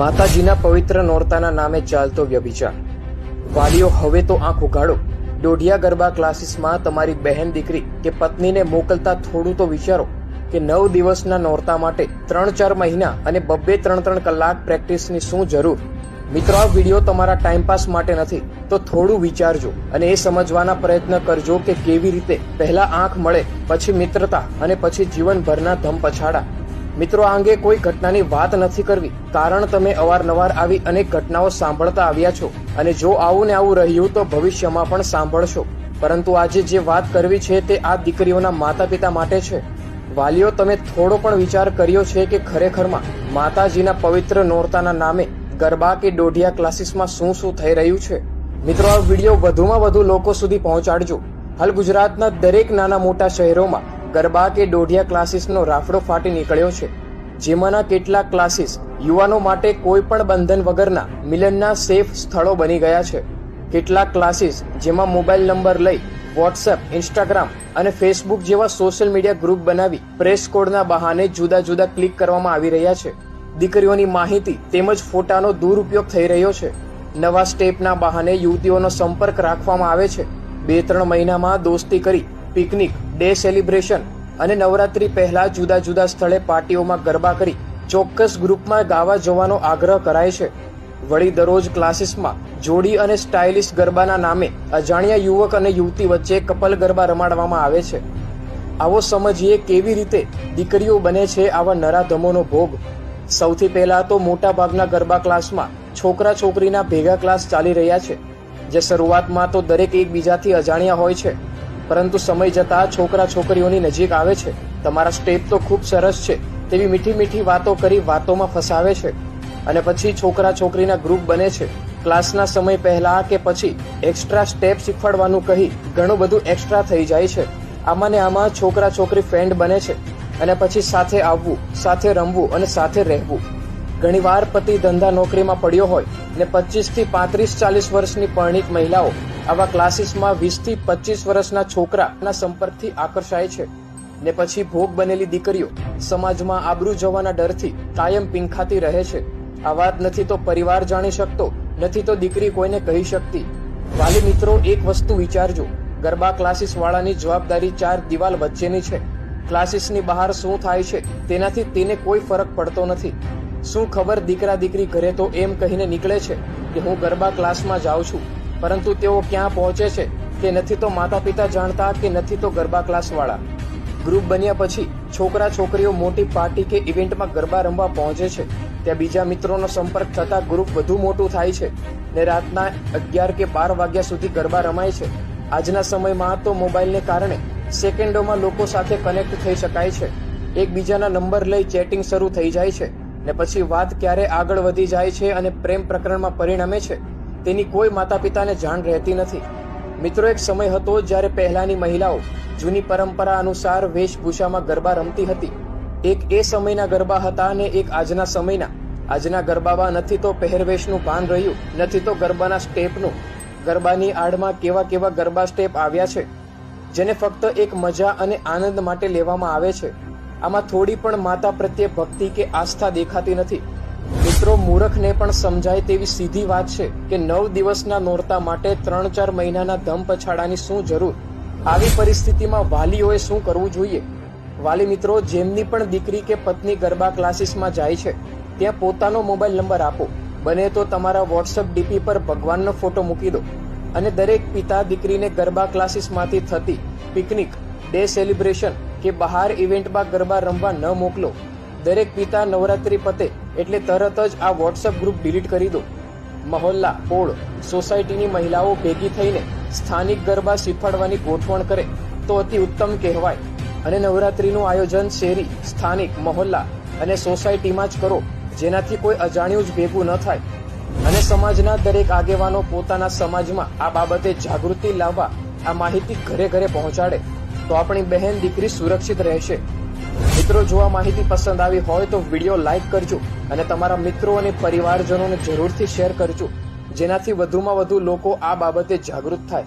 માતાજીના પવિત્ર નોરતાના નામે ચાલતો વ્યભિચાર. વાલીઓ, હવે તો આંખ ઉઘાડો. દોઢિયા ગરબા ક્લાસીસમાં તમારી બહેન દીકરી કે પત્નીને મોકલતા થોડું તો વિચારો કે નવ દિવસના નોરતા માટે ત્રણ ચાર મહિના અને બબ્બે ત્રણ ત્રણ કલાક પ્રેક્ટિસની શું જરૂર? મિત્રો, આ વીડિયો તમારા ટાઈમપાસ માટે નથી, તો થોડું વિચારજો અને એ સમજવાના પ્રયત્ન કરજો કે કેવી રીતે પહેલા આંખ મળે, પછી મિત્રતા અને પછી જીવનભરના ધમ પછાડા. મિત્રો, આ અંગે કોઈ ઘટનાની વાત નથી કરવી, કારણ તમે અવારનવાર આવી અનેક ઘટનાઓ સાંભળતા આવ્યા છો અને જો આવું ને આવું રહ્યું તો ભવિષ્યમાં પણ સાંભળશો. પરંતુ આજે જે વાત કરવી છે તે આ દીકરીઓના માતા પિતા માટે છે. વાલીઓ, તમે થોડો પણ વિચાર કર્યો છે કે ખરેખરમાં માતાજીના પવિત્ર નોરતાના નામે ગરબા કે દોઢિયા ક્લાસીસમાં શું શું થઈ રહ્યું છે? મિત્રો, આ વીડિયો વધુમાં વધુ લોકો સુધી પહોંચાડજો. હાલ ગુજરાતના દરેક નાના મોટા શહેરોમાં ગરબા કે દોઢિયા ક્લાસીસનો રાફડો ફાટી નીકળ્યો છે. જેમાંના કેટલાક ક્લાસીસ યુવાનો માટે કોઈ પણ બંધન વગરના મિલનના સેફ સ્થળો બની ગયા છે. કેટલાક ક્લાસીસ જેમાં મોબાઈલ નંબર લઈ વોટ્સએપ ઇન્સ્ટાગ્રામ અને ફેસબુક જેવા સોશિયલ મીડિયા ગ્રુપ બનાવી પ્રેસ કોડના બહાને જુદા જુદા ક્લિક કરવામાં આવી રહ્યા છે. દીકરીઓની માહિતી તેમજ ફોટાનો દુરુપયોગ થઈ રહ્યો છે. નવા સ્ટેપના બહાને યુવતીઓનો સંપર્ક રાખવામાં આવે છે. બે ત્રણ મહિનામાં દોસ્તી કરી પિકનિક, ડે સેલિબ્રેશન અને નવરાત્રી પહેલા જુદા જુદા સ્થળે પાર્ટીઓમાં ગરબા કરી ચોક્કસ ગ્રુપમાં ગાવા જવાનો આગ્રહ કરાય છે. વળી દરરોજ ક્લાસીસમાં જોડી અને સ્ટાઇલિશ ગરબાના નામે અજાણ્યા યુવક અને યુવતી વચ્ચે કપલ ગરબા રમાડવામાં આવે છે. આવો સમજીએ કેવી રીતે દીકરીઓ બને છે આવા નરાધમોનો ભોગ. સૌથી પહેલા તો મોટા ભાગના ગરબા ક્લાસમાં છોકરા છોકરીના ભેગા ક્લાસ ચાલી રહ્યા છે, જે શરૂઆતમાં તો દરેક એકબીજાથી અજાણ્યા હોય છે. પરંતુ સમય જતાં છોકરા છોકરીઓની નજીક આવે છે. તમારા સ્ટેપ તો ખૂબ સરસ છે. તેવી મીઠી મીઠી વાતો કરી વાતોમાં ફસાવે છે. અને પછી છોકરા છોકરીના ગ્રુપ બને છે. ક્લાસના સમય પહેલા કે પછી એક્સ્ટ્રા સ્ટેપ શીખવાડવાનું કહી ઘણું બધું એક્સ્ટ્રા થઈ જાય છે. આમાં ને આમાં છોકરા છોકરી ફ્રેન્ડ બને છે. અને પછી સાથે આવવું, સાથે રમવું અને સાથે રહેવું. ઘણીવાર પતિ ધંધા નોકરીમાં પડ્યો હોય ને પચીસથી પાંત્રીસ ચાલીસ વર્ષની પરણિત મહિલાઓ આવા ક્લાસીસમાં વીસથી પચીસ વર્ષના છોકરાના સંપર્કથી આકર્ષાય છે. ને પછી ભોગ બનેલી દીકરીઓ સમાજમાં આબરૂ જવાના ડરથી કાયમ પીંખાતી રહે છે. આ વાત નથી તો પરિવાર જાણી શકતો, નથી તો દીકરી કોઈને કહી શકતી. વાલી મિત્રો, એક વસ્તુ વિચારજો. ગરબા ક્લાસીસ વાળાની જવાબદારી ચાર દિવાલ વચ્ચેની છે. ક્લાસીસની બહાર શું થાય છે, તેનાથી તેને કોઈ ફરક પડતો નથી. શું ખબર દીકરા દીકરી ઘરે તો એમ કહીને નીકળે છે કે હું ગરબા ક્લાસમાં જાઉં છું? પરંતુ તેઓ ક્યાં પહોંચે છે કે નથી તો માતા પિતા જાણતા કે નથી તો ગરબા ક્લાસ વાળા ગ્રુપ બન્યા પછી છોકરા છોકરીઓ મોટી પાર્ટી કે ઇવેન્ટમાં ગરબા રમવા પહોંચે છે. ત્યાં બીજા મિત્રોનો સંપર્ક થતા ગ્રુપ વધુ મોટું થાય છે ને રાતના અગિયાર કે બાર વાગ્યા સુધી ગરબા રમાય છે. આજના સમયમાં તો મોબાઈલને કારણે સેકન્ડોમાં લોકો સાથે કનેક્ટ થઈ શકાય છે. એકબીજાના નંબર લઈ ચેટિંગ શરૂ થઈ જાય છે ને પછી વાત ક્યારે આગળ વધી જાય છે અને પ્રેમ પ્રકરણમાં પરિણમે છે તેની કોઈ માતા પિતાને જાણ રહેતી નથી. મિત્રો, એક સમય હતો જ્યારે પહેલાની મહિલાઓ જૂની પરંપરા અનુસાર વેશભૂષામાં ગરબા રમતી હતી. એક એ સમયના ગરબા હતા અને એક આજના સમયના. આજના ગરબામાં નથી તો પહેરવેશનું ભાન રહ્યું, નથી તો ગરબાના સ્ટેપનું. ગરબાની આડમાં કેવા કેવા ગરબા સ્ટેપ આવ્યા છે, જેને ફક્ત એક મજા અને આનંદ માટે લેવામાં આવે છે. આમાં થોડી પણ માતા પ્રત્યે ભક્તિ કે આસ્થા દેખાતી નથી. મિત્રો, મૂરખને પણ સમજાય તેવી સીધી વાત છે કે નવ દિવસના નોરતા માટે ત્રણ ચાર મહિનાના ધમ પછાડાની શું જરૂર? આવી પરિસ્થિતિમાં વાલીઓએ શું કરવું જોઈએ? વાલી મિત્રો, જેમની પણ દીકરી કે પત્ની ગરબા ક્લાસીસમાં જાય છે, ત્યાં પોતાનો મોબાઈલ નંબર આપો. બને તો તમારા વોટ્સઅપ ડીપી પર ભગવાનનો ફોટો મૂકી દો. અને દરેક પિતા દીકરીને ગરબા ક્લાસીસમાંથી થતી પિકનિક, ડે સેલિબ્રેશન કે બહાર ઇવેન્ટમાં ગરબા રમવા ન મોકલો. દરેક પિતા નવરાત્રી પતે એટલે તરત જ આ વોટ્સઅપ ગ્રુપ ડિલીટ કરી દો. મહોલ્લા, પોળ સોસાયટીની મહિલાઓ ભેગી થઈને સ્થાનિક ગરબા શીખવાડવાની ગોઠવણ કરે. તો અતિ ઉત્તમ કહેવાય. અને નવરાત્રીનું આયોજન શેરી, સ્થાનિક, મહોલ્લા અને સોસાયટીમાં જ કરો. જેનાથી કોઈ અજાણ્યું જ ભેગું ન થાય. અને સમાજના દરેક આગેવાનો પોતાના સમાજમાં આ બાબતે જાગૃતિ લાવવા આ માહિતી ઘરે ઘરે પહોંચાડે. તો આપણી બહેન, દીકરી સુરક્ષિત રહેશે. મિત્રો, જો આ માહિતી પસંદ આવી હોય તો વીડિયો લાઈક કરજો અને તમારા મિત્રો અને પરિવારજનોને જરૂરથી શેર કરજો. જેનાથી વધુમાં વધુ લોકો આ બાબતે જાગૃત થાય.